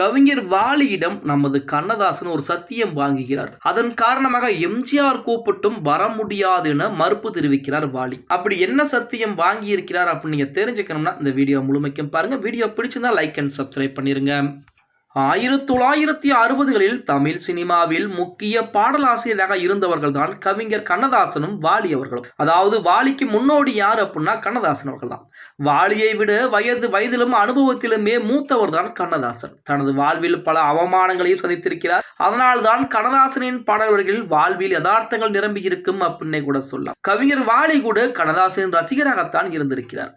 கவிஞர் வாலியிடம் நமது கண்ணதாசன் ஒரு சத்தியம் வாங்குகிறார். அதன் காரணமாக எம்ஜிஆர் கூப்பிட்டும் வர முடியாது என மறுப்பு தெரிவிக்கிறார் வாலி. அப்படி என்ன சத்தியம் வாங்கி இருக்கிறார் அப்படின்னு நீங்க தெரிஞ்சுக்கணும்னா இந்த வீடியோ முழுமைக்கும் பாருங்க. வீடியோ பிடிச்சிருந்தா லைக் அண்ட் சப்ஸ்கிரைப் பண்ணிருங்க. ஆயிரத்தி தொள்ளாயிரத்தி அறுபதுகளில் தமிழ் சினிமாவில் முக்கிய பாடலாசிரியராக இருந்தவர்கள் தான் கவிஞர் கண்ணதாசனும் வாலி அவர்களும். அதாவது வாலிக்கு முன்னோடி யார் அப்படின்னா கண்ணதாசன் அவர்கள் தான் வாலியை விட வயது வயதிலும் அனுபவத்திலுமே மூத்தவர் தான் கண்ணதாசன். தனது வாழ்வில் பல அவமானங்களையும் சந்தித்திருக்கிறார். அதனால்தான் கண்ணதாசனின் பாடல்களில் வாழ்வில் யதார்த்தங்கள் நிரம்பி இருக்கும் அப்படின்னே கூட சொல்லலாம். கவிஞர் வாலி கூட கண்ணதாசனின் ரசிகராகத்தான் இருந்திருக்கிறார்.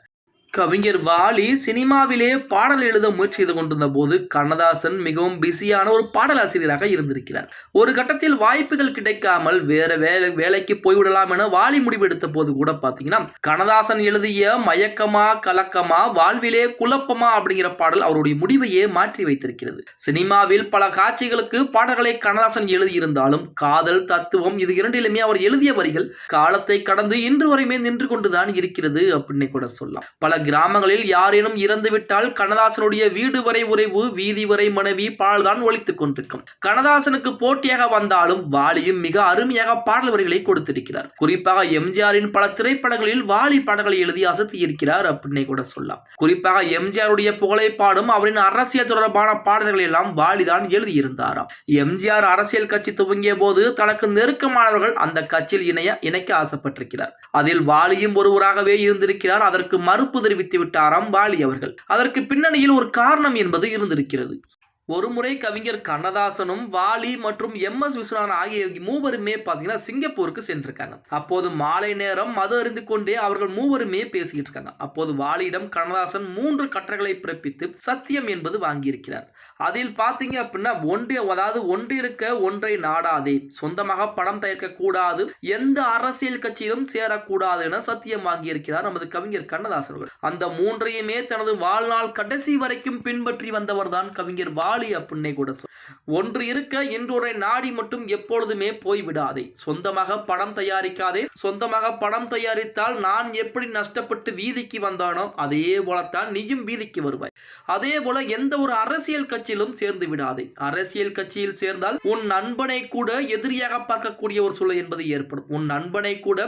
கவிஞர் வாலி சினிமாவிலே பாடல் எழுத முயற்சி செய்து கொண்டிருந்த போது கண்ணதாசன் மிகவும் பிஸியான ஒரு பாடலாசிரியராக இருந்திருக்கிறார். ஒரு கட்டத்தில் வாய்ப்புகள் கிடைக்காமல் வேற வேலை வேலைக்கு போய்விடலாம் என வாலி முடிவெடுத்த போது கூட பார்த்தீங்கன்னா கண்ணதாசன் எழுதிய மயக்கமா கலக்கமா வாழ்விலே குழப்பமா அப்படிங்கிற பாடல் அவருடைய முடிவையே மாற்றி வைத்திருக்கிறது. சினிமாவில் பல காட்சிகளுக்கு பாடல்களை கண்ணதாசன் எழுதியிருந்தாலும் காதல் தத்துவம் இது இரண்டிலுமே அவர் எழுதிய வரிகள் காலத்தை கடந்து இன்று வரையுமே நின்று கொண்டுதான் இருக்கிறது அப்படின்னு கூட சொல்லலாம். பல கிராமங்களில் யாரேனும் இறந்துவிட்டால் கண்ணதாசனுடைய வீடு வரை உறைவு வீதி வரை மனைவி பால்தான் ஒழித்துக் கொண்டிருக்கும். கண்ணதாசனுக்கு போட்டியாக வந்தாலும் வாலியும் மிக அருமையாக பாடல் வரிகளை கொடுத்திருக்கிறார். குறிப்பாக எம்ஜிஆரின் பல திரைப்படங்களில் வாலி பாடல்களை எழுதி அசத்தியிருக்கிறார் அப்படின்னே கூட சொல்லலாம். குறிப்பாக எம்ஜிஆருடைய புகழை பாடும் அவரின் அரசியல் தொடர்பான பாடல்களை எல்லாம் வாலிதான் எழுதியிருந்தாராம். எம்ஜிஆர் அரசியல் கட்சி துவங்கிய போது தனக்கு நெருக்கமானவர்கள் அந்த கட்சியில் இணைய இணைக்க ஆசைப்பட்டிருக்கிறார். அதில் வாலியும் ஒருவராகவே இருந்திருக்கிறார். அதற்கு மறுப்பு தெரிவித்து விட்டாராம் வாலி அவர்கள். அதற்கு பின்னணியில் ஒரு காரணம் என்பது இருந்திருக்கிறது. ஒருமுறை கவிஞர் கண்ணதாசனும் வாலி மற்றும் எம் எஸ் விஸ்வநாதன் ஆகிய மூவருமே பார்த்தீங்கன்னா சிங்கப்பூருக்கு சென்றிருக்காங்க. அப்போது மாலை நேரம் மது அறிந்து கொண்டே அவர்கள் மூவருமே பேசிக்கிட்டு இருக்காங்க. அப்போது வாலியிடம் கண்ணதாசன் மூன்று கட்டளைகளை பிறப்பித்து சத்தியம் என்பது வாங்கியிருக்கிறார். அதில் பார்த்தீங்க அப்படின்னா ஒன்றிய அதாவது ஒன்றிருக்க ஒன்றை நாடாதே சொந்தமாக படம் தயாரிக்க கூடாது எந்த அரசியல் கட்சியிலும் சேரக்கூடாது என சத்தியம் வாங்கியிருக்கிறார் நமது கவிஞர் கண்ணதாசன் அந்த மூன்றையுமே தனது வாழ்நாள் கடைசி வரைக்கும் பின்பற்றி வந்தவர் தான் கவிஞர் வா காளி அப்படின்னே கூட சொல். ஒன்று இருக்க இன்றொரு நாடி மட்டும் எப்பொழுதுமே போய்விடாதே. சொந்தமாக படம் தயாரிக்காதே. சொந்தமாக படம் தயாரித்தால் நான் எப்படி நஷ்டப்பட்டு வீதிக்கு வந்தானோ அதே போலத்தான் நீயும் வீதிக்கு வருவாய். அதே போல எந்த ஒரு அரசியல் கட்சியிலும் சேர்ந்து விடாதே. அரசியல் கட்சியில் சேர்ந்தால் உன் நண்பனை கூட எதிரியாக பார்க்கக்கூடிய ஒரு சூழல் என்பது ஏற்படும். உன் நண்பனை கூட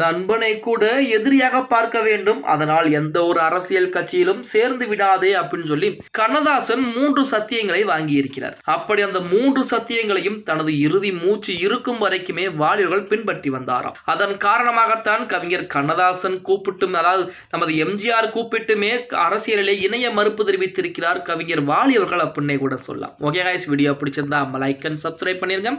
நண்பனை கூட எதிரியாக பார்க்க வேண்டும். அதனால் எந்த ஒரு அரசியல் கட்சியிலும் சேர்ந்து விடாதே அப்படின்னு சொல்லி கண்ணதாசன் மூன்று சத்தியங்களை வாங்கி இருக்கிறார் அப்படி அந்த மூன்று சத்தியங்களையும் தனது இறுதி மூச்சு இருக்கும் வரைக்குமே வாலிபர்கள் பின்பற்றி வந்தாராம். அதன் காரணமாகத்தான் கவிஞர் கண்ணதாசன் கூப்பிட்டும் அதாவது நமது எம்ஜிஆர் கூப்பிட்டுமே அரசியலிலே இணைய மறுப்பு தெரிவித்திருக்கிறார் கவிஞர் வாலிபர்கள் அப்படின்னே கூட சொல்லலாம். ஓகே காய்ஸ் வீடியோ பிடிச்சிருந்தா லைக் அண்ட் சப்ஸ்கிரைப் பண்ணிருங்க.